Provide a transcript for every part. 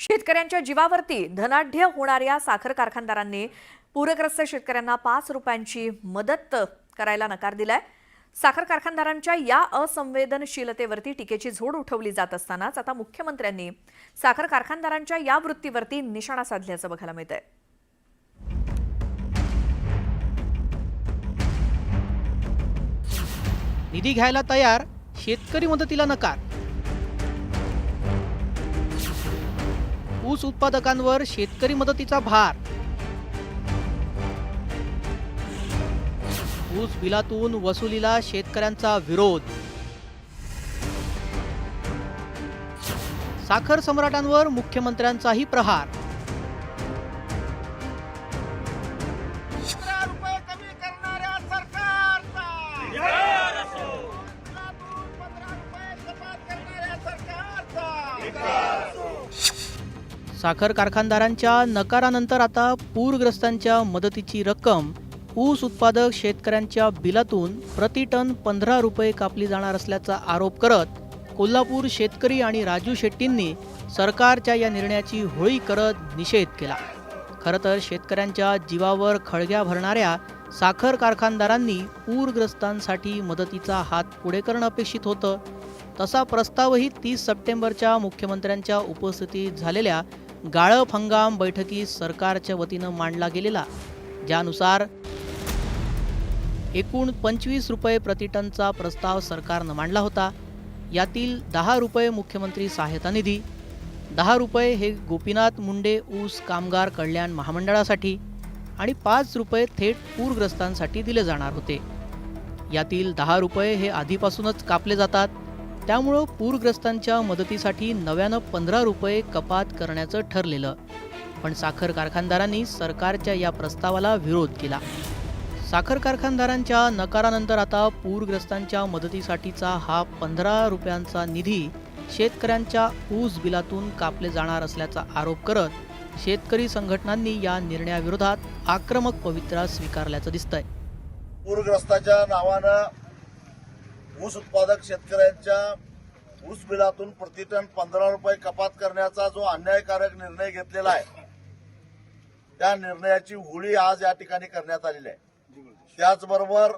शेतकऱ्यांच्या जीवावरती धनाढ्य होणाऱ्या साखर कारखानदारांनी पूरग्रस्त शेतकऱ्यांना पाच रुपयांची मदत करायला नकार दिलाय. साखर कारखानदारांच्या या असंवेदनशीलतेवरती टीकेची झोड उठवली जात असतानाच आता मुख्यमंत्र्यांनी साखर कारखानदारांच्या या वृत्तीवरती निशाणा साधल्याचं बघायला मिळत आहे निधी घ्यायला तयार शेतकरी मदतीला नकार. ऊस उत्पादकांवर शेतकरी मदतीचा भार. ऊस बिलातून वसुलीला शेतकऱ्यांचा विरोध. साखर सम्राटांवर मुख्यमंत्र्यांचाही प्रहार. साखर कारखानदारांच्या नकारानंतर आता पूरग्रस्तांच्या मदतीची रक्कम ऊस उत्पादक शेतकऱ्यांच्या बिलातून प्रति टन पंधरा रुपये कापली जाणार असल्याचा आरोप करत कोल्हापूर शेतकरी आणि राजू शेट्टींनी सरकारच्या या निर्णयाची होळी करत निषेध केला. खरं तर शेतकऱ्यांच्या जीवावर खळग्या भरणाऱ्या साखर कारखानदारांनी पूरग्रस्तांसाठी मदतीचा हात पुढे करणं अपेक्षित होतं. तसा प्रस्तावही तीस सप्टेंबरच्या मुख्यमंत्र्यांच्या उपस्थितीत झालेल्या गाळप हंगाम बैठकीत सरकारच्या वतीनं मांडला गेलेला. ज्यानुसार एकूण पंचवीस रुपये प्रतिटनचा प्रस्ताव सरकारनं मांडला होता. यातील दहा रुपये मुख्यमंत्री सहायता निधी दहा रुपये हे गोपीनाथ मुंडे ऊस कामगार कल्याण महामंडळासाठी आणि पाच रुपये थेट पूरग्रस्तांसाठी दिले जाणार होते. यातील दहा रुपये हे आधीपासूनच कापले जातात. त्यामुळं पूरग्रस्तांच्या मदतीसाठी नव्यानं पंधरा रुपये कपात करण्याचं ठरलेलं. पण साखर कारखानदारांनी सरकारच्या या प्रस्तावाला विरोध केला. साखर कारखानदारांच्या नकारानंतर आता पूरग्रस्तांच्या मदतीसाठीचा हा पंधरा रुपयांचा निधी शेतकऱ्यांच्या ऊस बिलातून कापले जाणार असल्याचा आरोप करत शेतकरी संघटनांनी या निर्णयाविरोधात आक्रमक पवित्रा स्वीकारल्याचं दिसतंय. पूरग्रस्ताच्या नावानं ऊस उत्पादक शेतकऱ्यांच्या ऊस बिलातून प्रतिटन पंधरा रुपये कपात करण्याचा जो अन्यायकारक निर्णय घेतलेला आहे त्या निर्णयाची होळी आज या ठिकाणी करण्यात आलेली आहे. त्याचबरोबर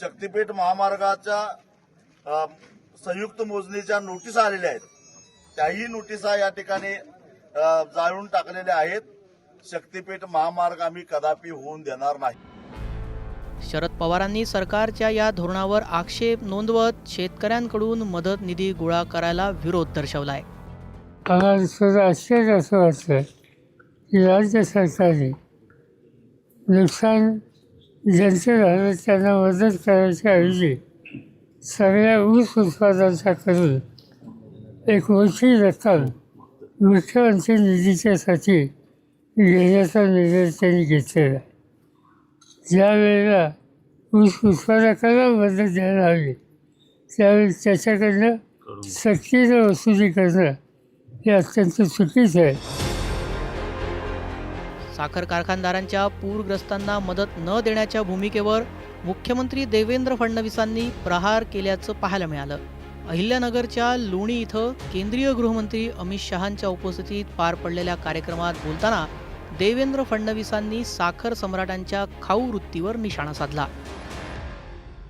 शक्तीपीठ महामार्गाच्या संयुक्त मोजणीच्या नोटीसा आलेल्या आहेत. त्याही नोटिसा या ठिकाणी जाळून टाकलेल्या आहेत. शक्तीपीठ महामार्ग आम्ही कदापि होऊन देणार नाही. शरद पवारांनी सरकारच्या या धोरणावर आक्षेप नोंदवत शेतकऱ्यांकडून मदत निधी गोळा करायला विरोध दर्शवलाय आम्हाला आश्चर्य असं वाटतं की राज्य सरकारने नुकसान ज्यांचे झालं त्यांना मदत करायच्या ऐवजी सगळ्या ऊस उत्पादनाकडून एक मोठी रक्कम मुख्यमंत्री निधीच्यासाठी घेण्याचा निर्णय त्यांनी घेतलेला आहे. ज्या वेळेला ऊस उत्पादकाला मदत द्यायला हवी. त्यावेळी त्याच्याकडनं सक्तीनं वसुली करणं हे अत्यंत चुकीचं आहे. साखर कारखानदारांच्या पूरग्रस्तांना मदत न देण्याच्या भूमिकेवर मुख्यमंत्री देवेंद्र फडणवीसांनी प्रहार केल्याचं पाहायला मिळालं. अहिल्यानगरच्या लोणी इथं केंद्रीय गृहमंत्री अमित शहांच्या उपस्थितीत पार पडलेल्या कार्यक्रमात बोलताना देवेंद्र फडणवीसांनी साखर सम्राटांच्या खाऊ वृत्तीवर निशाणा साधला.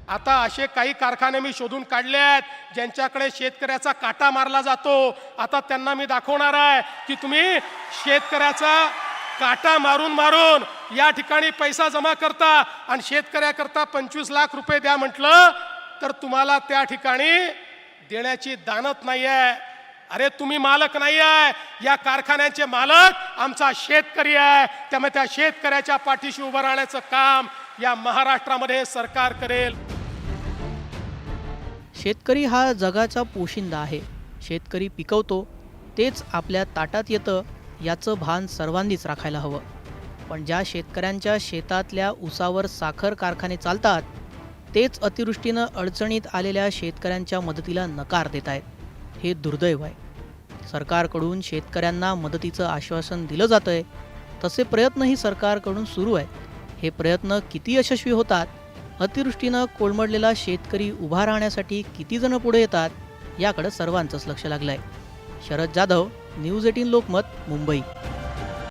आता असे काही कारखाने मी शोधून काढले आहेत ज्यांच्याकडे शेतकऱ्याचा काटा मारला जातो. आता त्यांना मी दाखवणार आहे की तुम्ही शेतकऱ्याचा काटा मारून मारून या ठिकाणी पैसा जमा करता आणि शेतकऱ्याकरता पंचवीस लाख रुपये द्या म्हटलं तर तुम्हाला त्या ठिकाणी देण्याची दानत नाही आहे अरे तुम्ही मालक नाही आहे या कारखान्याचे मालक आमचा शेतकरी आहे. त्यामुळे त्या शेतकऱ्याच्या पाठीशी उभं राहण्याचं काम या महाराष्ट्रामध्ये सरकार करेल. शेतकरी हा जगाचा पोशिंदा आहे. शेतकरी पिकवतो तेच आपल्या ताटात येतं याचं भान सर्वांनीच राखायला हवं. पण ज्या शेतकऱ्यांच्या शेतातल्या ऊसावर साखर कारखाने चालतात तेच अतिवृष्टीनं अडचणीत आलेल्या शेतकऱ्यांच्या मदतीला नकार देत आहेत हे दुर्दैव आहे. सरकारकडून शेतकऱ्यांना मदतीचं आश्वासन दिलं जातंय. तसे प्रयत्नही सरकारकडून सुरू आहेत. हे प्रयत्न किती यशस्वी होतात? अतिवृष्टीनं कोलमडलेला शेतकरी उभा राहण्यासाठी किती जण पुढे येतात? याकडे सर्वांचंच लक्ष लागलंय. Sharad Jadhav news eighteen Lokmat Mumbai.